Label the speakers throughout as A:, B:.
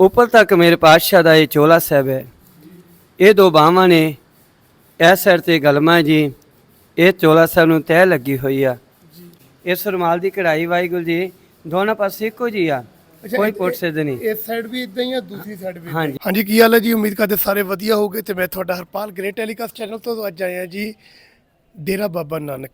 A: ਉੱਪਰ ਤੱਕ ਮੇਰੇ ਪਾਤਸ਼ਾਹ ਦਾ ਇਹ ਚੋਲਾ ਸਾਹਿਬ ਹੈ। ਇਹ ਦੋ ਬਾਹਾਂ ਨੇ। ਇਸ ਸਾਈਡ ਤੇ ਗਲਮਾ ਜੀ। ਇਹ ਚੋਲਾ ਸਾਹਿਬ ਨੂੰ ਤਹਿ ਲੱਗੀ ਹੋਈ ਆ। ਇਸ ਰੁਮਾਲ ਦੀ ਕਢਾਈ ਵਾਹਿਗੁਰੂ ਜੀ ਦੋਨਾਂ ਪਾਸੇ ਇੱਕੋ ਜੀ ਆ। ਕੋਈ ਪੁੱਟ ਸਿੱਧ ਨਹੀਂ।
B: ਇਸ ਸਾਈਡ ਵੀ ਇਦਾਂ ਹੀ ਆ ਦੂਸਰੀ ਸਾਈਡ ਵੀ
A: ਹਾਂਜੀ।
B: ਹਾਂਜੀ ਕੀ ਹਾਲ ਹੈ ਜੀ? ਉਮੀਦ ਕਰਦੇ ਸਾਰੇ ਵਧੀਆ ਹੋਗੇ ਤੇ ਮੈਂ ਤੁਹਾਡਾ ਹਰਪਾਲ ਗ੍ਰੇਟ ਟੈਲੀਕਾਸਟ ਚੈਨਲ ਤੋਂ ਅੱਜ ਆਇਆ ਜੀ। ਡੇਰਾ ਬਾਬਾ ਨਾਨਕ।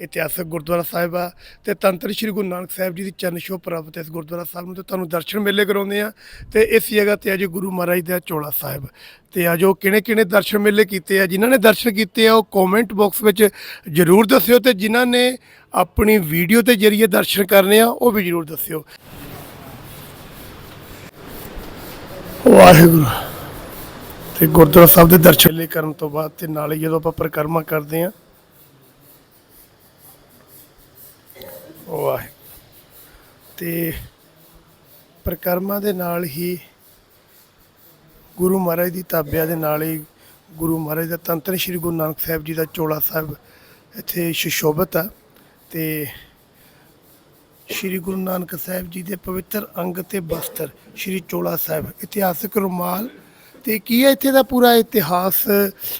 B: ਇਤਿਹਾਸਕ ਗੁਰਦੁਆਰਾ ਸਾਹਿਬ ਆ ਤੇ ਤੰਤਰ ਸ੍ਰੀ ਗੁਰੂ ਨਾਨਕ ਸਾਹਿਬ ਜੀ ਦੀ ਚਰਨ ਛੋਹ ਪ੍ਰਾਪਤ ਹੈ ਇਸ ਗੁਰਦੁਆਰਾ ਸਾਹਿਬ ਨੂੰ ਤੇ ਤੁਹਾਨੂੰ ਦਰਸ਼ਨ ਮੇਲੇ ਕਰਾਉਂਦੇ ਆ ਤੇ ਇਸ ਜਗ੍ਹਾ ਤੇ ਅੱਜ ਗੁਰੂ ਮਹਾਰਾਜ ਦਾ ਚੋਲਾ ਸਾਹਿਬ। ਤੇ ਆ ਜੋ ਕਿਹਨੇ ਕਿਹਨੇ ਦਰਸ਼ਨ ਮੇਲੇ ਕੀਤੇ ਆ, ਜਿਨ੍ਹਾਂ ਨੇ ਦਰਸ਼ਨ ਕੀਤੇ ਆ, ਉਹ ਕਮੈਂਟ ਬਾਕਸ ਵਿੱਚ ਜਰੂਰ ਦੱਸਿਓ ਤੇ ਜਿਨ੍ਹਾਂ ਨੇ ਆਪਣੀ ਵੀਡੀਓ ਦੇ ਜਰੀਏ ਦਰਸ਼ਨ ਕਰਨੇ ਆ, ਉਹ ਵੀ ਜਰੂਰ ਦੱਸਿਓ। ਵਾਹਿਗੁਰੂ। ਤੇ ਗੁਰਦੁਆਰਾ ਸਾਹਿਬ ਦੇ ਦਰਸ਼ਨ ਕਰਨ ਤੋਂ ਬਾਅਦ ਤੇ ਨਾਲੇ ਜਦੋਂ ਆਪਾਂ ਪਰਿਕਰਮਾ ਕਰਦੇ ਆਂ ਵਾਹਿਗੁਰੂ ਤੇ ਪਰਿਕਰਮਾ ਦੇ ਨਾਲ ਹੀ ਗੁਰੂ ਮਹਾਰਾਜ ਦੀ ਤਾਬਿਆ ਦੇ ਨਾਲ ਹੀ ਗੁਰੂ ਮਹਾਰਾਜ ਦਾ ਤੰਤਰ ਸ੍ਰੀ ਗੁਰੂ ਨਾਨਕ ਸਾਹਿਬ ਜੀ ਦਾ ਚੋਲਾ ਸਾਹਿਬ ਇੱਥੇ ਸੁਸ਼ੋਭਿਤ ਆ। ਤੇ ਸ਼੍ਰੀ ਗੁਰੂ ਨਾਨਕ ਸਾਹਿਬ ਜੀ ਦੇ ਪਵਿੱਤਰ ਅੰਗ ਤੇ ਬਸਤਰ ਸ਼੍ਰੀ ਚੋਲਾ ਸਾਹਿਬ, ਇਤਿਹਾਸਕ ਰੁਮਾਲ। ਤੇ ਕੀ ਹੈ ਇੱਥੇ ਦਾ ਪੂਰਾ ਇਤਿਹਾਸ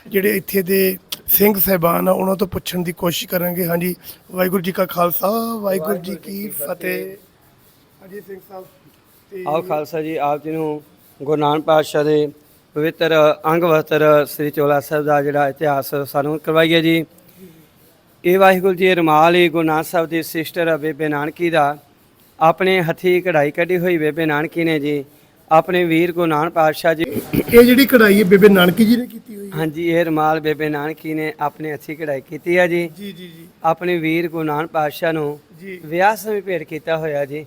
B: ਜਿਹੜੇ ਇੱਥੇ ਦੇ ਸਿੰਘ ਸਹਿਬਾਨ ਆ ਉਹਨਾਂ ਤੋਂ ਪੁੱਛਣ ਦੀ ਕੋਸ਼ਿਸ਼ ਕਰਾਂਗੇ। ਹਾਂਜੀ ਵਾਹਿਗੁਰੂ ਜੀ ਕਾ ਖਾਲਸਾ ਵਾਹਿਗੁਰੂ ਜੀ ਕੀ ਫਤਿਹ। ਹਾਂਜੀ ਸਿੰਘ ਸਾਹਿਬ ਤੇ
A: ਆਓ ਖਾਲਸਾ ਜੀ ਆਪ ਜੀ ਨੂੰ ਗੁਰੂ ਨਾਨਕ ਪਾਤਸ਼ਾਹ ਦੇ ਪਵਿੱਤਰ ਅੰਗ ਵਸਤਰ ਸ੍ਰੀ ਚੋਲਾ ਸਾਹਿਬ ਦਾ ਜਿਹੜਾ ਇਤਿਹਾਸ ਸਾਨੂੰ ਕਰਵਾਈਏ ਜੀ। ਇਹ ਵਾਹਿਗੁਰੂ ਜੀ ਇਹ ਰੁਮਾਲ ਹੀ ਗੁਰੂ ਨਾਨਕ ਸਾਹਿਬ ਦੀ ਸਿਸਟਰ ਬੇਬੇ ਨਾਨਕੀ ਦਾ। ਆਪਣੇ ਹੱਥੀ ਕਢਾਈ ਕੱਢੀ ਹੋਈ ਬੇਬੇ ਨਾਨਕੀ ਨੇ ਜੀ। ਆਪਣੇ ਵੀਰ ਗੁਰੂ ਨਾਨਕ ਪਾਤਸ਼ਾਹ ਜੀ।
B: ਇਹ ਜਿਹੜੀ ਕਢਾਈ ਹੈ ਬੇਬੇ ਨਾਨਕੀ ਜੀ ਨੇ ਕੀਤੀ ਹੋਈ ਹੈ?
A: ਹਾਂਜੀ ਇਹ ਰੁਮਾਲ ਬੇਬੇ ਨਾਨਕੀ ਨੇ ਆਪਣੇ ਹੱਥੀ ਕਢਾਈ ਕੀਤੀ ਹੈ ਜੀ।
B: ਜੀ ਜੀ ਜੀ।
A: ਆਪਣੇ ਵੀਰ ਗੁਰੂ ਨਾਨਕ ਪਾਤਸ਼ਾਹ ਨੂੰ
B: ਜੀ।
A: ਵਿਆਹ ਸਮੇਂ ਭੇਟ ਕੀਤਾ ਹੋਇਆ ਜੀ।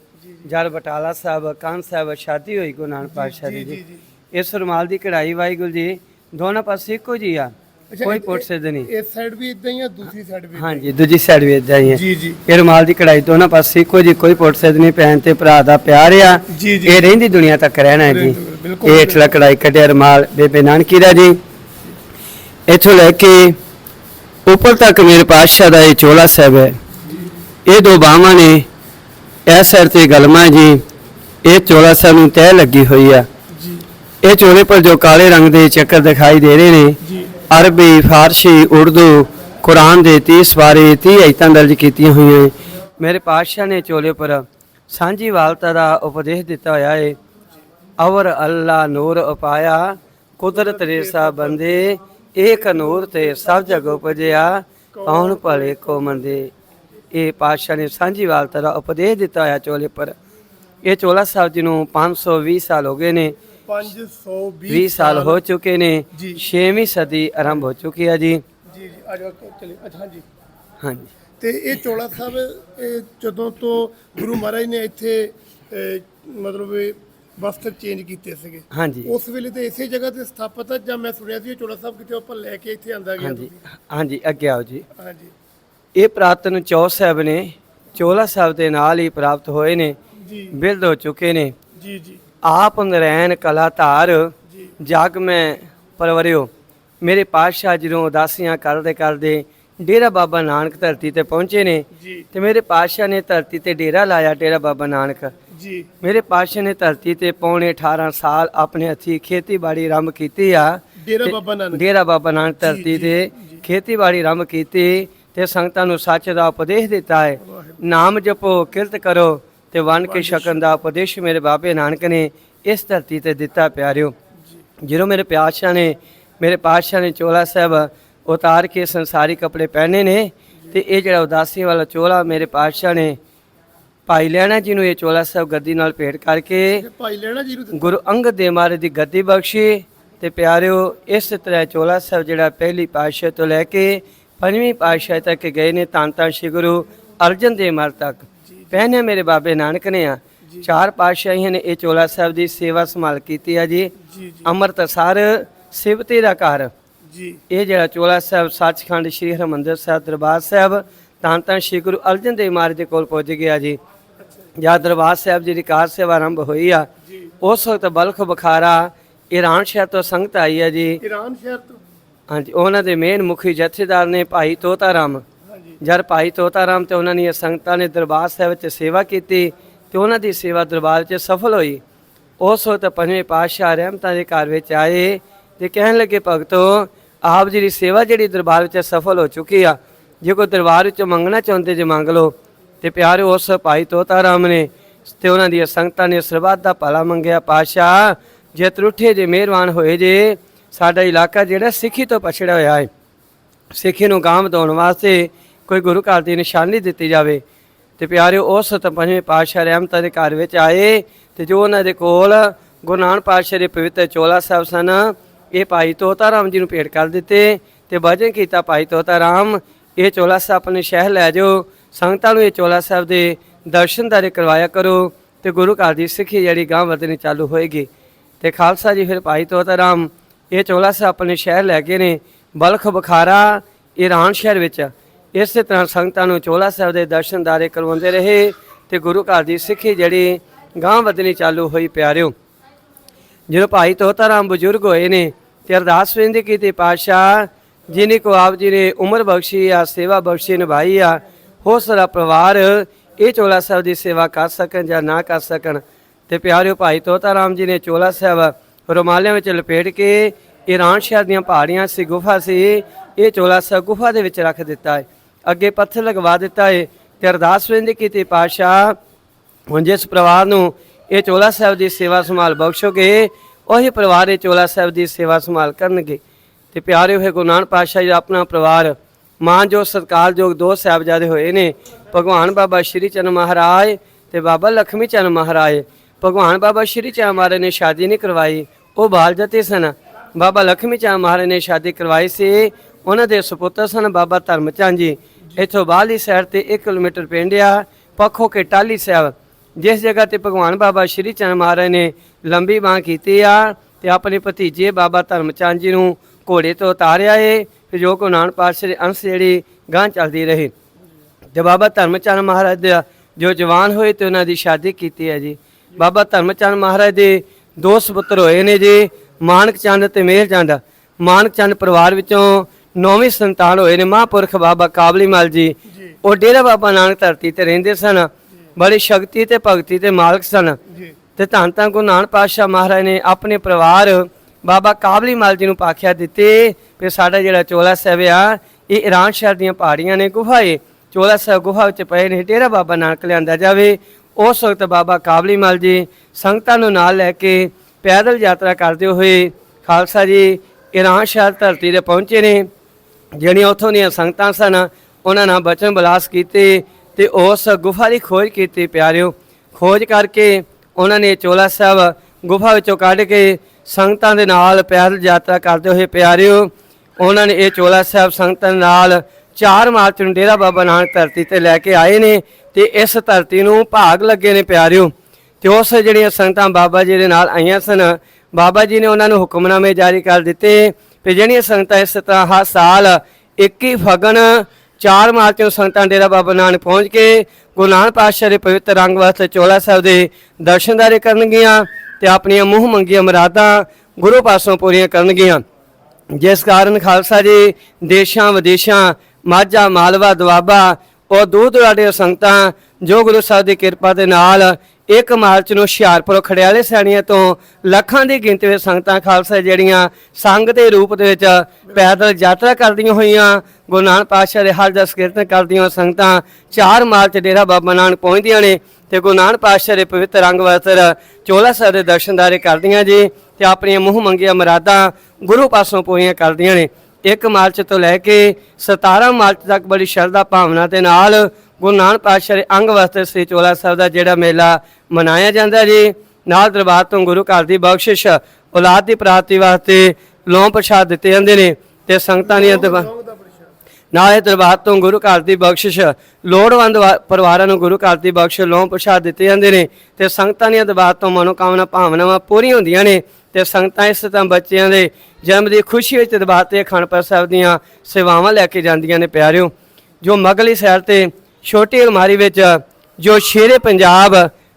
A: ਜਦ ਬਟਾਲਾ ਸਾਹਿਬ ਕਾਨ ਸਾਹਿਬ ਸ਼ਾਦੀ ਹੋਈ ਗੁਰੂ ਨਾਨਕ ਪਾਤਸ਼ਾਹ ਦੀ
B: ਜੀ
A: ਜੀ।
B: ਜੀ
A: ਇਸ ਰੁਮਾਲ ਦੀ ਕਢਾਈ ਵਾਹਿਗੁਰੂ ਜੀ ਦੋਨਾਂ ਪਾਸੇ ਇੱਕੋ ਜੀ ਆ। ਕੋਈ
B: ਇਹ-
A: ਪੁੱਟ ਸਿੱਧ ਨਹੀਂ।
B: ਇਸ ਸਾਈਡ ਵੀ ਇਦਾਂ ਹੀ ਆ ਦੂਸਰੀ ਸਾਈਡ ਵੀ
A: ਹਾਂਜੀ ਦੂਜੀ ਸਾਈਡ ਵੀ ਇਦਾਂ ਹੀ ਹੈ
B: ਜੀ ਜੀ।
A: ਇਹ ਰੁਮਾਲ ਦੀ ਕਢਾਈ ਦੋਨਾਂ ਪਾਸੇ ਇੱਕੋ ਜੀ ਕੋਈ ਪੁੱਟ ਸਿੱਧ ਨਹੀਂ ਭੈਣ ਤੇ ਭਰਾ ਦਾ ਪਿਆਰ ਆ।
B: ਜੀ, ਜੀ।
A: ਇਹ ਰਹਿੰਦੀ ਦੁਨੀਆ ਤੱਕ ਰਹਿਣਾ ਹੈ ਜੀ
B: ਬਿਲਕੁਲ।
A: ਇਹ ਹੇਠਲਾ ਕਢਾਈ ਕੱਢਿਆ ਰੁਮਾਲ ਬੇਬੇ ਨਾਨਕੀ ਦਾ ਜੀ। ਇੱਥੋਂ ਲੈ ਕੇ ਉੱਪਰ ਤੱਕ ਮੇਰੇ ਪਾਤਸ਼ਾਹ ਦਾ ਇਹ ਚੋਲਾ ਸਾਹਿਬ ਹੈ। ਇਹ ਦੋ ਬਾਹਾਂ ਨੇ। ਇਸ ਸਾਈਡ ਤੇ ਗਲਮਾ ਜੀ। ਇਹ ਚੋਲਾ ਸਾਹਿਬ ਨੂੰ ਤਹਿ ਲੱਗੀ ਹੋਈ ਆ।
B: ਜੀ।
A: ਇਹ ਚੋਲੇ ਪਰ ਜੋ ਕਾਲੇ ਰੰਗ ਦੇ ਚੱਕਰ ਦਿਖਾਈ ਦੇ ਰਹੇ ਨੇ ਅਰਬੀ, ਫਾਰਸੀ, ਉਰਦੂ, ਕੁਰਾਨ ਦੇ 30 ਸਵਾਰੇ 30 ਆਇਤਾਂ ਦਰਜ ਕੀਤੀਆਂ ਹੋਈਆਂ ਮੇਰੇ ਪਾਤਸ਼ਾਹ ਨੇ ਚੋਲੇ ਪਰ ਸਾਂਝੀ ਵਾਲਤਾ ਦਾ ਉਪਦੇਸ਼ ਦਿੱਤਾ ਹੋਇਆ ਹੈ ਅਵਰ ਅੱਲਾ ਨੂਰ ਉਪਾਇਆ, ਕੁਦਰਤ ਰੇਸਾ ਬੰਦੇ, ਏਕ ਨੂਰ ਤੇ ਸਭ ਜਗ ਉਪਜਿਆ, ਕੌਣ ਭਲੇ ਕੋ ਮੰਦੇ। ਇਹ ਪਾਤਸ਼ਾਹ ਨੇ ਸਾਂਝੀ ਵਾਲਤਾ ਦਾ ਉਪਦੇਸ਼ ਦਿੱਤਾ ਹੋਇਆ ਚੋਲੇ ਪਰ ਇਹ ਚੋਲਾ ਸਾਹਿਬ ਜੀ ਨੂੰ 520 ਸਾਲ ਹੋ ਗਏ ਨੇ।
B: 520
A: 20 ਸਾਲ ਹੋ ਚੁੱਕੇ ਨੇ
B: ਜੀ।
A: 6ਵੀਂ ਸਦੀ ਆਰੰਭ ਹੋ ਚੁੱਕੀ ਹੈ ਜੀ।
B: ਜੀ ਜੀ ਆ ਜਾਓ ਚਲੇ ਅੱਛਾ ਹਾਂਜੀ।
A: ਹਾਂਜੀ।
B: ਤੇ ਇਹ ਚੋਲਾ ਸਾਹਿਬ ਇਹ ਜਦੋਂ ਤੋਂ ਗੁਰੂ ਮਹਾਰਾਜ ਨੇ ਇੱਥੇ ਅਹ, ਮਤਲਬ ਇਹ ਵਸਤਰ ਚੇਂਜ ਕੀਤੇ ਸੀਗੇ।
A: ਹਾਂਜੀ।
B: ਉਸ ਵੇਲੇ ਤੇ ਇਸੇ ਜਗ੍ਹਾ ਤੇ ਸਥਾਪਿਤ ਹੈ ਜਾਂ ਮੈਂ ਸੁਣਿਆ ਸੀ ਇਹ ਚੋਲਾ ਸਾਹਿਬ ਕਿਤੇ ਉੱਪਰ ਲੈ ਕੇ ਇੱਥੇ ਆਂਦਾ ਗਿਆ
A: ਹਾਂਜੀ। ਹਾਂਜੀ ਅੱਗੇ ਆਓ ਜੀ।
B: ਤੁਸੀਂ। ਹਾਂਜੀ।
A: ਇਹ ਪ੍ਰਾਤਨ ਚੌ ਸਾਹਿਬ ਨੇ ਚੋਲਾ ਸਾਹਿਬ ਦੇ ਨਾਲ ਹੀ ਪ੍ਰਾਪਤ ਹੋਏ ਨੇ
B: ਜੀ।
A: ਬਿਰਧ ਹੋ ਚੁੱਕੇ ਨੇ।
B: ਜੀ ਜੀ।
A: ਆਪ ਨਰੈਣ ਕਲਾ ਧਾਰ
B: ਜੀ।
A: ਜਗ ਮੈਂ ਪਰਵਰਿਓ। ਮੇਰੇ ਪਾਤਸ਼ਾਹ ਜਦੋਂ ਉਦਾਸੀਆਂ ਕਰਦੇ ਕਰਦੇ ਡੇਰਾ ਬਾਬਾ ਨਾਨਕ ਧਰਤੀ ਤੇ ਪਹੁੰਚੇ ਨੇ ਤੇ ਮੇਰੇ ਪਾਤਸ਼ਾਹ ਨੇ ਧਰਤੀ ਤੇ ਡੇਰਾ ਲਾਇਆ ਡੇਰਾ ਬਾਬਾ ਨਾਨਕ।
B: ਜੀ।
A: ਮੇਰੇ ਪਾਤਸ਼ਾਹ ਨੇ ਧਰਤੀ ਤੇ ਪੌਣੇ 18 ਸਾਲ ਆਪਣੇ ਹੱਥੀ ਖੇਤੀਬਾੜੀ ਆਰੰਭ ਕੀਤੀ ਆ।
B: ਡੇਰਾ ਬਾਬਾ ਨਾਨਕ।
A: ਡੇਰਾ ਬਾਬਾ ਨਾਨਕ
B: ਜੀ,
A: ਧਰਤੀ ਤੇ। ਖੇਤੀਬਾੜੀ ਆਰੰਭ ਕੀਤੀ ਤੇ ਸੰਗਤਾਂ ਨੂੰ ਸੱਚ ਦਾ ਉਪਦੇਸ਼ ਦਿੱਤਾ ਹੈ। ਨਾਮ ਜਪੋ ਕਿਰਤ ਕਰੋ। ਤੇ ਵੰਡ ਕੇ ਛਕਣ ਦਾ ਉਪਦੇਸ਼ ਮੇਰੇ ਬਾਬੇ ਨਾਨਕ ਨੇ ਇਸ ਧਰਤੀ ਤੇ ਦਿੱਤਾ ਪਿਆਰਿਓ। ਜਦੋਂ ਮੇਰੇ ਪਾਤਸ਼ਾਹ ਨੇ ਮੇਰੇ ਪਾਤਸ਼ਾਹ ਨੇ ਚੋਲਾ ਸਾਹਿਬ ਉਤਾਰ ਕੇ ਸੰਸਾਰੀ ਕੱਪੜੇ ਪਹਿਨੇ ਨੇ ਤੇ ਇਹ ਜਿਹੜਾ ਉਦਾਸੀ ਵਾਲਾ ਚੋਲਾ ਮੇਰੇ ਪਾਤਸ਼ਾਹ ਨੇ ਭਾਈ ਲੈਣਾ ਜੀ ਨੂੰ ਇਹ ਚੋਲਾ ਸਾਹਿਬ ਗੱਦੀ ਨਾਲ ਭੇਟ ਕਰਕੇ
B: ਭਾਈ ਲੈਣਾ ਜੀ ਨੂੰ।
A: ਗੁਰੂ ਅੰਗਦ ਦੇਵ ਮਹਾਰਾਜ ਦੀ ਗੱਦੀ ਬਖਸ਼ੀ ਤੇ ਪਿਆਰਿਓ ਇਸ ਤਰ੍ਹਾਂ ਚੋਲਾ ਸਾਹਿਬ ਜਿਹੜਾ ਪਹਿਲੀ ਪਾਤਸ਼ਾਹ ਤੋਂ ਲੈ ਕੇ ਪੰਜਵੀਂ ਪਾਤਸ਼ਾਹ ਤੱਕ ਗਏ ਨੇ ਤਾਂ ਤਾਂ ਸ੍ਰੀ ਗੁਰੂ ਅਰਜਨ ਦੇਵ ਮਹਾਰਾਜ ਤੱਕ। ਪਹਿਨੇ ਮੇਰੇ ਬਾਬੇ ਨਾਨਕ ਨੇ ਆ। ਚਾਰ ਪਾਤਸ਼ਾਹੀਆਂ ਨੇ ਇਹ ਚੋਲਾ ਸਾਹਿਬ ਦੀ ਸੇਵਾ ਸੰਭਾਲ ਕੀਤੀ ਆ ਜੀ।
B: ਜੀ ਜੀ।
A: ਅੰਮ੍ਰਿਤਸਰ ਸਿਵਤੇ ਦਾ ਘਰ।
B: ਜੀ।
A: ਇਹ ਜਿਹੜਾ ਚੋਲਾ ਸਾਹਿਬ ਸੱਚਖੰਡ ਸ੍ਰੀ ਹਰਿਮੰਦਰ ਸਾਹਿਬ ਦਰਬਾਰ ਸਾਹਿਬ ਤਾਂ ਤਾਂ ਸ੍ਰੀ ਗੁਰੂ ਅਰਜਨ ਦੇਵ ਮਹਾਰਾਜ ਦੇ ਕੋਲ ਪਹੁੰਚ ਗਿਆ ਜੀ। ਜਦ ਦਰਬਾਰ ਸਾਹਿਬ ਜੀ ਦੀ ਕਾਰ ਸੇਵਾ ਆਰੰਭ ਹੋਈ ਆ
B: ਜੀ।
A: ਉਸ ਵਕਤ ਬਲਖ ਬਖਾਰਾ ਈਰਾਨ ਸ਼ਹਿਰ ਤੋਂ ਸੰਗਤ ਆਈ ਹੈ ਜੀ।
B: ਈਰਾਨ ਸ਼ਹਿਰ ਤੋਂ?
A: ਹਾਂਜੀ ਉਹਨਾਂ ਦੇ ਮੇਨ ਮੁਖੀ ਜਥੇਦਾਰ ਨੇ ਭਾਈ ਤੋਤਾ ਰਾਮ ਜਦ ਭਾਈ ਤੋਤਾ ਰਾਮ ਤੇ ਉਹਨਾਂ ਦੀਆਂ ਸੰਗਤਾਂ ਨੇ ਦਰਬਾਰ ਸਾਹਿਬ ਵਿੱਚ ਸੇਵਾ ਕੀਤੀ ਤੇ ਉਹਨਾਂ ਦੀ ਸੇਵਾ ਦਰਬਾਰ ਵਿੱਚ ਸਫਲ ਹੋਈ, ਉਸ ਵਕਤ ਪੰਜਵੇਂ ਪਾਤਸ਼ਾਹ ਰਹਿਮਤਾਂ ਦੇ ਘਰ ਵਿੱਚ ਆਏ ਤੇ ਕਹਿਣ ਲੱਗੇ, ਭਗਤੋ, ਆਪ ਜੀ ਦੀ ਸੇਵਾ ਜਿਹੜੀ ਦਰਬਾਰ ਵਿੱਚ ਸਫਲ ਹੋ ਚੁੱਕੀ ਆ, ਜੇ ਕੋਈ ਦਰਬਾਰ ਵਿੱਚੋਂ ਮੰਗਣਾ ਚਾਹੁੰਦੇ ਜੇ ਮੰਗ ਲਓ। ਤੇ ਪਿਆਰੇ, ਉਸ ਭਾਈ ਤੋਤਾ ਰਾਮ ਨੇ ਤੇ ਉਹਨਾਂ ਦੀਆਂ ਸੰਗਤਾਂ ਨੇ ਸਰਬੱਤ ਦਾ ਭਲਾ ਮੰਗਿਆ, ਪਾਤਸ਼ਾਹ, ਜੇ ਤਰੁੱਠੇ ਜੇ ਮਿਹਰਬਾਨ ਹੋਏ ਜੇ, ਸਾਡਾ ਇਲਾਕਾ ਜਿਹੜਾ ਸਿੱਖੀ ਤੋਂ ਪਛੜਿਆ ਹੋਇਆ ਹੈ, ਸਿੱਖੀ ਨੂੰ ਗਾਂਵ ਵਧਾਉਣ ਵਾਸਤੇ ਕੋਈ ਗੁਰੂ ਘਰ ਦੀ ਨਿਸ਼ਾਨੀ ਦਿੱਤੀ ਜਾਵੇ। ਤੇ ਪਿਆਰਿਓ, ਉਸ ਸਤ ਪੰਜਵੇਂ ਪਾਤਸ਼ਾਹ ਰਹਿਮਤਾਂ ਦੇ ਘਰ ਵਿੱਚ ਆਏ ਤੇ ਜੋ ਉਹਨਾਂ ਦੇ ਕੋਲ ਗੁਰੂ ਨਾਨਕ ਪਾਤਸ਼ਾਹ ਦੇ ਪਵਿੱਤਰ ਚੋਲਾ ਸਾਹਿਬ ਸਨ, ਇਹ ਭਾਈ ਤੋਤਾ ਰਾਮ ਜੀ ਨੂੰ ਭੇਟ ਕਰ ਦਿੱਤੇ ਤੇ ਵਜਨ ਕੀਤਾ ਭਾਈ ਤੋਤਾ ਰਾਮ, ਇਹ ਚੋਲਾ ਸਾਹਿਬ ਆਪਣੇ ਸ਼ਹਿਰ ਲੈ ਜਾਓ, ਸੰਗਤਾਂ ਨੂੰ ਇਹ ਚੋਲਾ ਸਾਹਿਬ ਦੇ ਦਰਸ਼ਨ ਦਰਸ਼ਨਦਾਰੇ ਕਰਵਾਇਆ ਕਰੋ ਤੇ ਗੁਰੂ ਘਰ ਦੀ ਸਿੱਖੀ ਜਿਹੜੀ ਗਾਂਵ ਵਧਣੀ ਚਾਲੂ ਹੋਏਗੀ। ਤੇ ਖਾਲਸਾ ਜੀ ਫਿਰ ਭਾਈ ਤੋਤਾ ਰਾਮ, ਇਹ ਚੋਲਾ ਸਾਹਿਬ ਆਪਣੇ ਸ਼ਹਿਰ ਲੈ ਗਏ ਨੇ ਬਲਖ ਬਖਾਰਾ, ਈਰਾਨ ਸ਼ਹਿਰ ਵਿੱਚ। ਇਸੇ ਤਰ੍ਹਾਂ ਸੰਗਤਾਂ ਨੂੰ ਚੋਲਾ ਸਾਹਿਬ ਦੇ ਦਰਸ਼ਨ ਦਰਸ਼ਨਦਾਰੇ ਕਰਵਾਉਂਦੇ ਰਹੇ ਤੇ ਗੁਰੂ ਘਰ ਦੀ ਸਿੱਖੀ ਜਿਹੜੀ ਗਾਂ ਵਧਣੀ ਚਾਲੂ ਹੋਈ ਪਿਆਰਿਓ। ਜਦੋਂ ਭਾਈ ਤੋਤਾ ਰਾਮ ਬਜ਼ੁਰਗ ਹੋਏ ਨੇ ਤੇ ਅਰਦਾਸ ਬੇਨਤੀ ਕੀਤੀ, ਪਾਤਸ਼ਾਹ, ਜਿਨੇ ਕੋ ਆਪ ਜੀ ਨੇ ਉਮਰ ਬਖਸ਼ੀ ਆ, ਸੇਵਾ ਬਖਸ਼ੀ ਨਿਭਾਈ ਆ, ਹੋ ਸਾਰਾ ਪਰਿਵਾਰ ਇਹ ਚੋਲਾ ਸਾਹਿਬ ਦੀ ਸੇਵਾ ਕਰ ਸਕਣ ਜਾਂ ਨਾ ਕਰ ਸਕਣ? ਤੇ ਪਿਆਰਿਓ, ਭਾਈ ਤੋਤਾ ਰਾਮ ਜੀ ਨੇ ਚੋਲਾ ਸਾਹਿਬ ਰੁਮਾਲਿਆਂ ਵਿੱਚ ਲਪੇਟ ਕੇ ਈਰਾਨ ਸ਼ਹਿਰ ਦੀਆਂ ਪਹਾੜੀਆਂ ਸੀ, ਗੁਫਾ ਸੀ, ਇਹ ਚੋਲਾ ਸਾਹਿਬ ਗੁਫਾ ਦੇ ਵਿੱਚ ਰੱਖ ਦਿੱਤਾ ਹੈ। ਅੱਗੇ ਪੱਥਰ ਲਗਵਾ ਦਿੱਤਾ ਹੈ ਤੇ ਅਰਦਾਸ ਬੇਨਤੀ ਕੀਤੀ ਪਾਤਸ਼ਾਹ। ਹੁਣ ਜਿਸ ਪਰਿਵਾਰ ਨੂੰ ਇਹ ਚੋਲਾ ਸਾਹਿਬ ਦੀ ਸੇਵਾ ਸੰਭਾਲ ਬਖਸ਼ੋਗੇ, ਉਹੀ ਪਰਿਵਾਰ ਇਹ ਚੋਲਾ ਸਾਹਿਬ ਦੀ ਸੇਵਾ ਸੰਭਾਲ ਕਰਨਗੇ। ਤੇ ਪਿਆਰੇ ਹੋਏ ਗੁਰੂ ਨਾਨਕ ਪਾਤਸ਼ਾਹ ਜੀ ਦਾ ਆਪਣਾ ਪਰਿਵਾਰ ਮਾਂ ਜੋ ਸਤਕਾਰਯੋਗ ਦੋ ਸਾਹਿਬਜ਼ਾਦੇ ਹੋਏ ਨੇ, ਭਗਵਾਨ ਬਾਬਾ ਸ਼੍ਰੀ ਚੰਦ ਮਹਾਰਾਜ ਤੇ ਬਾਬਾ ਲਖਮੀ ਚੰਦ ਮਹਾਰਾਜ। ਭਗਵਾਨ ਬਾਬਾ ਸ਼੍ਰੀ ਚੰਦ ਮਹਾਰਾਜ ਨੇ ਸ਼ਾਦੀ ਨਹੀਂ ਕਰਵਾਈ, ਉਹ ਬਾਲ ਜਤੇ ਸਨ। ਬਾਬਾ ਲਖਮੀ ਚੰਦ ਮਹਾਰਾਜ ਨੇ ਸ਼ਾਦੀ ਕਰਵਾਈ ਸੀ ਉਹਨਾਂ ਦੇ ਸੁਪੁੱਤਰ ਸਨ ਬਾਬਾ ਧਰਮਚੰਦ ਜੀ। ਇੱਥੋਂ ਬਾਹਰਲੀ ਸਾਈਡ ਤੇ 1 ਕਿਲੋਮੀਟਰ ਪਿੰਡ ਆ, ਪੱਖੋ ਕੇ ਟਾਲੀ ਸਾਹਿਬ। ਜਿਸ ਜਗ੍ਹਾ ਤੇ ਭਗਵਾਨ ਬਾਬਾ ਸ਼੍ਰੀ ਚੰਦ ਮਹਾਰਾਜ ਨੇ ਲੰਬੀ ਬਾਹ ਕੀਤੀ ਆ ਤੇ ਆਪਣੇ ਭਤੀਜੇ ਬਾਬਾ ਧਰਮਚੰਦ ਜੀ ਨੂੰ ਘੋੜੇ ਤੋਂ ਉਤਾਰਿਆ ਏ ਫਿਰ ਜੋ ਕੋ ਨਾਨਕ ਪਾਤਸ਼ਾਹ ਅੰਸ਼ ਜਿਹੜੀ ਗਾਂ ਚੱਲਦੀ ਰਹੀ। ਤੇ ਬਾਬਾ ਧਰਮਚੰਦ ਮਹਾਰਾਜ ਦੇ ਜੋ ਜਵਾਨ ਹੋਏ ਤੇ ਉਹਨਾਂ ਦੀ ਸ਼ਾਦੀ ਕੀਤੀ ਹੈ ਜੀ। ਬਾਬਾ ਧਰਮਚੰਦ ਮਹਾਰਾਜ ਦੇ ਦੋ ਸੁਪੁੱਤਰ ਹੋਏ ਨੇ ਜੀ, ਮਾਨਕ ਚੰਦ ਤੇ ਮੇਹਰ ਚੰਦ ਮਾਨਕ ਚੰਦ ਪਰਿਵਾਰ ਵਿੱਚੋਂ ਨੌਵੀਂ ਸੰਤਾਨ ਹੋਏ ਨੇ ਮਹਾਂਪੁਰਖ ਬਾਬਾ ਕਾਬਲੀ ਮਲ ਜੀ। ਉਹ ਡੇਰਾ ਬਾਬਾ ਨਾਨਕ ਧਰਤੀ ਤੇ ਰਹਿੰਦੇ ਸਨ। ਬੜੀ ਸ਼ਕਤੀ ਤੇ ਭਗਤੀ ਤੇ ਮਾਲਕ ਸਨ। ਤੇ ਧੰਨ ਧੰਨ ਗੁਰੂ ਨਾਨਕ ਪਾਤਸ਼ਾਹ ਮਹਾਰਾਜ ਨੇ ਆਪਣੇ ਪਰਿਵਾਰ ਬਾਬਾ ਕਾਬਲੀ ਮਲ ਜੀ ਨੂੰ ਪਾਖਿਆ ਦਿੱਤੇ। ਕਿ ਸਾਡਾ ਜਿਹੜਾ ਚੋਲਾ ਸਾਹਿਬ ਆ ਇਹ ਈਰਾਨ ਸ਼ਹਿਰ ਦੀਆਂ ਪਹਾੜੀਆਂ ਨੇ ਗੁਫਾ ਏ ਚੋਲਾ ਸਾਹਿਬ ਗੁਫਾ ਵਿੱਚ ਪਏ ਨੇ ਡੇਰਾ ਬਾਬਾ ਨਾਨਕ ਲਿਆਂਦਾ ਜਾਵੇ। ਉਸ ਵਕਤ ਬਾਬਾ ਕਾਬਲੀ ਮਲ ਜੀ ਸੰਗਤਾਂ ਨੂੰ ਨਾਲ ਲੈ ਕੇ ਪੈਦਲ ਯਾਤਰਾ ਕਰਦੇ ਹੋਏ ਖਾਲਸਾ ਜੀ ਈਰਾਨ ਸ਼ਹਿਰ ਧਰਤੀ ਤੇ ਪਹੁੰਚੇ ਨੇ। ਜਿਹੜੀਆਂ ਉੱਥੋਂ ਦੀਆਂ ਸੰਗਤਾਂ ਸਨ, ਉਹਨਾਂ ਨਾਲ ਬਚਨ ਬਲਾਸ ਕੀਤੇ ਤੇ ਉਸ ਗੁਫਾ ਦੀ ਖੋਜ ਕੀਤੀ, ਪਿਆਰਿਓ। ਖੋਜ ਕਰਕੇ ਉਹਨਾਂ ਨੇ ਚੋਲਾ ਸਾਹਿਬ ਗੁਫਾ ਵਿੱਚੋਂ ਕੱਢ ਕੇ ਸੰਗਤਾਂ ਦੇ ਨਾਲ ਪੈਦਲ ਯਾਤਰਾ ਕਰਦੇ ਹੋਏ, ਪਿਆਰਿਓ, ਉਹਨਾਂ ਨੇ ਇਹ ਚੋਲਾ ਸਾਹਿਬ ਸੰਗਤਾਂ ਨਾਲ ਚਾਰ ਮਾਰਚ ਨੂੰ ਡੇਰਾ ਬਾਬਾ ਨਾਨਕ ਧਰਤੀ ਤੇ ਲੈ ਕੇ ਆਏ ਨੇ ਤੇ ਇਸ ਧਰਤੀ ਨੂੰ ਭਾਗ ਲੱਗੇ ਨੇ, ਪਿਆਰਿਓ। ਤੇ ਉਸ ਜਿਹੜੀਆਂ ਸੰਗਤਾਂ ਬਾਬਾ ਜੀ ਦੇ ਨਾਲ ਆਈਆਂ ਸਨ, ਬਾਬਾ ਜੀ ਨੇ ਉਹਨਾਂ ਨੂੰ ਹੁਕਮਨਾਮੇ ਜਾਰੀ ਕਰ ਦਿੱਤੇ ਤੇ ਜਿਹੜੀਆਂ ਸੰਗਤਾਂ ਇਸ ਤਰ੍ਹਾਂ ਹਰ ਸਾਲ 21 ਫਗਣ 4 ਮਾਰਚ ਨੂੰ ਸੰਗਤਾਂ ਡੇਰਾ ਬਾਬਾ ਨਾਨਕ ਪਹੁੰਚ ਕੇ ਗੁਰੂ ਨਾਨਕ ਪਾਤਸ਼ਾਹ ਦੇ ਪਵਿੱਤਰ ਰੰਗ ਵਾਸਤੇ ਚੋਲਾ ਸਾਹਿਬ ਦੇ ਦਰਸ਼ਨਦਾਰੇ ਕਰਨਗੀਆਂ ਤੇ ਆਪਣੀਆਂ ਮੂੰਹ ਮੰਗੀਆਂ ਮੁਰਾਦਾਂ ਗੁਰੂ ਪਾਸੋਂ ਪੂਰੀਆਂ ਕਰਨਗੀਆਂ। ਜਿਸ ਕਾਰਨ ਖਾਲਸਾ ਜੀ, ਦੇਸ਼ਾਂ ਵਿਦੇਸ਼ਾਂ, ਮਾਝਾ, ਮਾਲਵਾ, ਦੁਆਬਾ, ਉਹ ਦੂਰ ਦੁਰਾਡੇ ਸੰਗਤਾਂ ਜੋ ਗੁਰੂ ਸਾਹਿਬ ਦੀ ਕਿਰਪਾ ਦੇ ਨਾਲ 1 ਮਾਰਚ ਨੂੰ ਹੁਸ਼ਿਆਰਪੁਰ ਖੜਿਆਲੇ ਸੈਣੀਆਂ ਤੋਂ ਲੱਖਾਂ ਦੀ ਗਿਣਤੀ ਵਿੱਚ ਸੰਗਤਾਂ ਖਾਲਸਾ ਜਿਹੜੀਆਂ ਸੰਗ ਦੇ ਰੂਪ ਦੇ ਵਿੱਚ ਪੈਦਲ ਯਾਤਰਾ ਕਰਦੀਆਂ ਹੋਈਆਂ, ਗੁਰੂ ਨਾਨਕ ਪਾਤਸ਼ਾਹ ਦੇ ਹਰ ਜਸ ਕੀਰਤਨ ਕਰਦੀਆਂ ਸੰਗਤਾਂ 4 ਮਾਰਚ ਡੇਰਾ ਬਾਬਾ ਨਾਨਕ ਪਹੁੰਚਦੀਆਂ ਨੇ ਤੇ ਗੁਰੂ ਨਾਨਕ ਪਾਤਸ਼ਾਹ ਦੇ ਪਵਿੱਤਰ ਰੰਗ ਵਸਤਰ ਚੋਲਾ ਸਾਹਿਬ ਦੇ ਦਰਸ਼ਨਦਾਰੇ ਕਰਦੀਆਂ ਜੀ ਤੇ ਆਪਣੀਆਂ ਮੂੰਹ ਮੰਗੀਆਂ ਮੁਰਾਦਾਂ ਗੁਰੂ ਪਾਸੋਂ ਪੂਰੀਆਂ ਕਰਦੀਆਂ ਨੇ। 1 ਮਾਰਚ ਤੋਂ ਲੈ ਕੇ 17 ਮਾਰਚ ਤੱਕ ਬੜੀ ਸ਼ਰਧਾ ਭਾਵਨਾ ਦੇ ਨਾਲ ਗੁਰੂ ਨਾਨਕ ਪਾਤਸ਼ਾਹ ਦੇ ਅੰਗ ਵਸਤਰ ਸ੍ਰੀ ਚੋਲਾ ਸਾਹਿਬ ਦਾ ਜਿਹੜਾ ਮੇਲਾ ਮਨਾਇਆ ਜਾਂਦਾ ਜੀ, ਨਾਲ ਦਰਬਾਰ ਤੋਂ ਗੁਰੂ ਘਰ ਦੀ ਬਖਸ਼ਿਸ਼, ਔਲਾਦ ਦੀ ਪ੍ਰਾਪਤੀ ਵਾਸਤੇ ਲੋਂ ਪ੍ਰਸ਼ਾਦ ਦਿੱਤੇ ਜਾਂਦੇ ਨੇ ਤੇ ਸੰਗਤਾਂ ਦੀਆਂ ਦਰਬਾਰ ਨਾਲੇ ਦਰਬਾਰ ਤੋਂ ਗੁਰੂ ਘਰ ਦੀ ਬਖਸ਼ਿਸ਼, ਲੋੜਵੰਦ ਵਾ- ਪਰਿਵਾਰਾਂ ਨੂੰ ਗੁਰੂ ਘਰ ਦੀ ਬਖਸ਼ਿਸ਼ ਲੋਂ ਪ੍ਰਸ਼ਾਦ ਦਿੱਤੇ ਜਾਂਦੇ ਨੇ ਤੇ ਸੰਗਤਾਂ ਦੀਆਂ ਦਰਬਾਰ ਤੋਂ ਮਨੋਕਾਮਨਾ ਭਾਵਨਾਵਾਂ ਪੂਰੀਆਂ ਹੁੰਦੀਆਂ ਨੇ ਤੇ ਸੰਗਤਾਂ ਇਸ ਤਰ੍ਹਾਂ ਬੱਚਿਆਂ ਦੇ ਜਨਮ ਦੀ ਖੁਸ਼ੀ ਵਿੱਚ ਦਰਬਾਰ ਤੇ ਅਖੰਡ ਪਾਠ ਸਾਹਿਬ ਦੀਆਂ ਸੇਵਾਵਾਂ ਲੈ ਕੇ ਜਾਂਦੀਆਂ ਨੇ ਪਿਆਰਿਓ। ਜੋ ਮਗਲੀ ਸੈਰ ਤੇ ਛੋਟੀ ਅਲਮਾਰੀ ਵਿੱਚ ਜੋ ਸ਼ੇਰੇ ਪੰਜਾਬ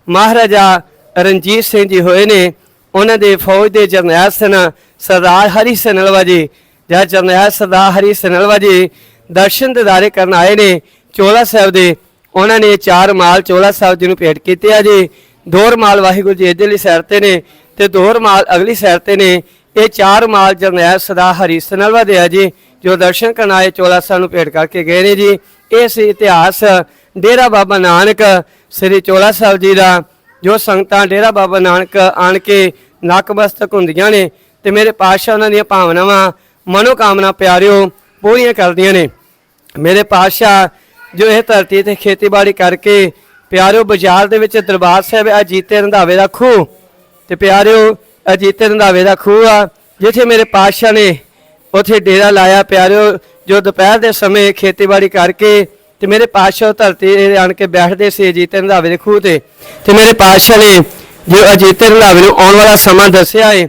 A: ਮਹਾਰਾਜਾ ਰਣਜੀਤ ਸਿੰਘ ਜੀ ਹੋਏ ਨੇ, ਉਹਨਾਂ ਦੇ ਫੌਜ ਦੇ ਜਰਨੈਲ ਸਨ ਸਰਦਾਰ ਹਰੀ ਸਨਲਵਾ ਜੀ। ਜਾਂ ਜਰਨੈਲ ਸਰਦਾਰ ਹਰੀ ਸਨਲਵਾ ਜੀ ਦਰਸ਼ਨ ਦਿਦਾਰੇ ਕਰਨ ਆਏ ਨੇ ਚੋਲਾ ਸਾਹਿਬ ਦੇ, ਉਹਨਾਂ ਨੇ ਚਾਰ ਮਾਲ ਚੋਲਾ ਸਾਹਿਬ ਜੀ ਨੂੰ ਭੇਟ ਕੀਤੇ ਆ ਜੀ। ਦੋ ਰਮਾਲ ਵਾਹਿਗੁਰੂ ਜੀ ਇਧਰਲੀ ਸਾਈਡ ਤੇ ਨੇ ਤੇ ਦੋ ਰਮਾਲ ਅਗਲੀ ਸਾਈਡ ਤੇ ਨੇ। ਇਹ ਚਾਰ ਮਾਲ ਜਰਨੈਲ ਸਦਾ ਹਰੀ ਸਨਲਵਾ ਦੇ ਆ ਜੀ, ਜੋ ਦਰਸ਼ਨ ਕਰਨ ਆਏ ਚੋਲਾ ਸਾਹਿਬ ਨੂੰ ਭੇਟ ਕਰਕੇ ਗਏ ਨੇ ਜੀ। ਇਸ ਇਤਿਹਾਸ ਡੇਰਾ ਬਾਬਾ ਨਾਨਕ ਸ੍ਰੀ ਚੋਲਾ ਸਾਹਿਬ ਜੀ ਦਾ, ਜੋ ਸੰਗਤਾਂ ਡੇਰਾ ਬਾਬਾ ਨਾਨਕ ਆਣ ਕੇ ਨਕਮਸਤਕ ਹੁੰਦੀਆਂ ਨੇ ਤੇ ਮੇਰੇ ਪਾਤਸ਼ਾਹ ਉਹਨਾਂ ਦੀਆਂ ਭਾਵਨਾਵਾਂ, ਮਨੋਕਾਮਨਾ ਪਿਆਰਿਓ ਪੂਰੀਆਂ ਕਰਦੀਆਂ ਨੇ। ਮੇਰੇ ਪਾਤਸ਼ਾਹ ਜੋ ਇਹ ਧਰਤੀ ਤੇ ਖੇਤੀਬਾੜੀ ਕਰਕੇ ਪਿਆਰਿਓ ਬਾਜ਼ਾਰ ਦੇ ਵਿੱਚ ਦਰਬਾਰ ਸਾਹਿਬ ਅਜੀਤੇ ਰੰਧਾਵੇ ਦਾ ਖੂਹ, ਤੇ ਪਿਆਰਿਓ ਅਜੀਤੇ ਰੰਧਾਵੇ ਦਾ ਖੂਹ ਆ, ਜਿੱਥੇ ਮੇਰੇ ਪਾਤਸ਼ਾਹ ਨੇ ਉਥੇ ਡੇਰਾ ਲਾਇਆ ਪਿਆਰਿਓ ਜੋ ਦੁਪਹਿਰ ਦੇ ਸਮੇਂ ਖੇਤੀਬਾੜੀ ਕਰਕੇ ਤੇ ਮੇਰੇ ਪਾਤਸ਼ਾਹ ਧਰਤੀ ਤੇ ਆਣ ਕੇ ਬੈਠਦੇ ਸੀ ਅਜੀਤੇ ਰੰਧਾਵੇ ਦੇ ਖੂਹ ਤੇ ਤੇ ਮੇਰੇ ਪਾਤਸ਼ਾਹ ਨੇ ਜੋ ਅਜੀਤੇ ਰੰਧਾਵੇ ਨੂੰ ਆਉਣ ਵਾਲਾ ਸਮਾਂ ਦੱਸਿਆ ਏ,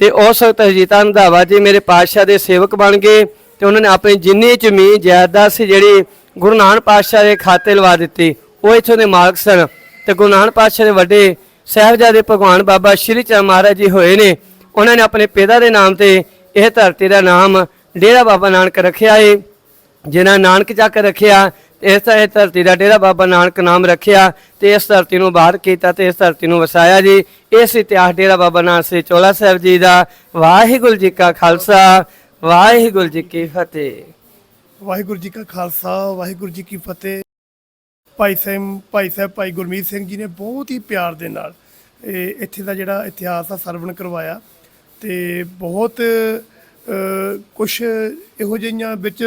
A: ਤੇ ਉਸ ਵਕਤ ਅਜੀਤਾ ਰੰਧਾਵਾ ਜੀ ਮੇਰੇ ਪਾਤਸ਼ਾਹ ਦੇ ਸੇਵਕ ਬਣ ਗਏ, ਤੇ ਉਹਨਾਂ ਨੇ ਆਪਣੀ ਜਿੰਨੀ ਜ਼ਮੀਨ ਜਾਇਦਾਦ ਸੀ ਜਿਹੜੀ ਗੁਰੂ ਨਾਨਕ ਪਾਤਸ਼ਾਹ ਦੇ ਖਾਤੇ ਲਵਾ ਦਿੱਤੀ, ਉਹ ਇੱਥੋਂ ਦੇ ਮਾਲਕ ਸਨ। ਤੇ ਗੁਰੂ ਨਾਨਕ ਪਾਤਸ਼ਾਹ ਦੇ ਵੱਡੇ ਸਾਹਿਬਜ਼ਾਦੇ ਭਗਵਾਨ ਬਾਬਾ ਸ਼੍ਰੀ ਚੰਦ ਮਹਾਰਾਜ ਜੀ ਹੋਏ ਨੇ, ਉਹਨਾਂ ਨੇ ਆਪਣੇ ਪਿਤਾ ਦੇ ਨਾਮ ਤੇ ਇਹ ਧਰਤੀ ਦਾ ਨਾਮ ਡੇਰਾ ਬਾਬਾ ਨਾਨਕ ਰੱਖਿਆ ਏ। ਜਿਨ੍ਹਾਂ ਨਾਨਕ ਚੱਕ ਰੱਖਿਆ, ਤੇ ਇਸ ਤਰ੍ਹਾਂ ਇਹ ਧਰਤੀ ਦਾ ਡੇਰਾ ਬਾਬਾ ਨਾਨਕ ਨਾਮ ਰੱਖਿਆ, ਤੇ ਇਸ ਧਰਤੀ ਨੂੰ ਬਾਹਰ ਕੀਤਾ ਤੇ ਇਸ ਧਰਤੀ ਨੂੰ ਵਸਾਇਆ ਜੀ। ਇਸ ਇਤਿਹਾਸ ਡੇਰਾ ਬਾਬਾ ਨਾਨਕ ਸੇ ਚੋਲਾ ਸਾਹਿਬ ਜੀ ਦਾ। ਵਾਹਿਗੁਰੂ ਜੀ ਕਾ ਖਾਲਸਾ, ਵਾਹਿਗੁਰੂ ਜੀ ਕੀ ਫਤਿਹ।
B: ਵਾਹਿਗੁਰੂ ਜੀ ਕਾ ਖਾਲਸਾ, ਵਾਹਿਗੁਰੂ ਜੀ ਕੀ ਫਤਿਹ। ਭਾਈ ਸਾਹਿਬ ਭਾਈ ਸਾਹਿਬ, ਭਾਈ ਗੁਰਮੀਤ ਸਿੰਘ ਜੀ ਨੇ ਬਹੁਤ ਹੀ ਪਿਆਰ ਦੇ ਨਾਲ ਇਹ ਇੱਥੇ ਦਾ ਜਿਹੜਾ ਇਤਿਹਾਸ ਆ, ਸਰਵਣ ਕਰਵਾਇਆ। ਤੇ ਬਹੁਤ ਕੁਝ ਇਹੋ ਜਿਹੀਆਂ ਵਿੱਚ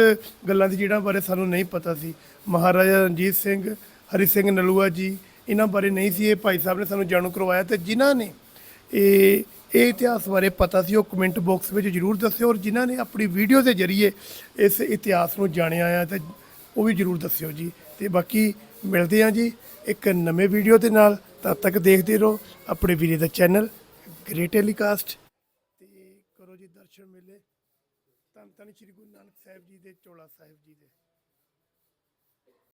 B: ਗੱਲਾਂ ਦੀ ਜਿਹੜਾ ਬਾਰੇ ਸਾਨੂੰ ਨਹੀਂ ਪਤਾ ਸੀ। ਮਹਾਰਾਜਾ ਰਣਜੀਤ ਸਿੰਘ, ਹਰੀ ਸਿੰਘ ਨਲੂਆ ਜੀ, ਇਹਨਾਂ ਬਾਰੇ ਨਹੀਂ ਸੀ। ਇਹ ਭਾਈ ਸਾਹਿਬ ਨੇ ਸਾਨੂੰ ਜਾਣੂ ਕਰਵਾਇਆ ਤੇ ਜਿਨ੍ਹਾਂ ਨੇ ਇਹ ਇਹ ਇਤਿਹਾਸ ਬਾਰੇ ਪਤਾ ਸੀ, ਉਹ ਕਮੈਂਟ ਬਾਕਸ ਵਿੱਚ ਜਰੂਰ ਦੱਸਿਓ ਔਰ ਜਿਨ੍ਹਾਂ ਨੇ ਆਪਣੀ ਵੀਡੀਓ ਦੇ ਜ਼ਰੀਏ ਇਸ ਇਤਿਹਾਸ ਨੂੰ ਜਾਣਿਆ ਆ ਤੇ ਉਹ ਵੀ ਜਰੂਰ ਦੱਸਿਓ ਜੀ। ਤੇ ਬਾਕੀ ਮਿਲਦੇ ਹਾਂ ਜੀ ਇੱਕ ਨਵੇਂ ਵੀਡੀਓ ਦੇ ਨਾਲ। ਤਦ ਤੱਕ ਦੇਖਦੇ ਰਹੋ। ਆਪਣੇ ਵੀਰੇ ਦਾ ਚੈਨਲ ਗ੍ਰੇਟ ਟੈਲੀਕਾਸਟ ਤੇ ਕਰੋ ਜੀ ਦਰਸ਼ਨ ਮੇਲੇ ਧੰਨ ਸ੍ਰੀ ਗੁਰੂ ਨਾਨਕ ਸਾਹਿਬ ਜੀ ਦੇ ਚੋਲਾ ਸਾਹਿਬ ਜੀ ਦੇ।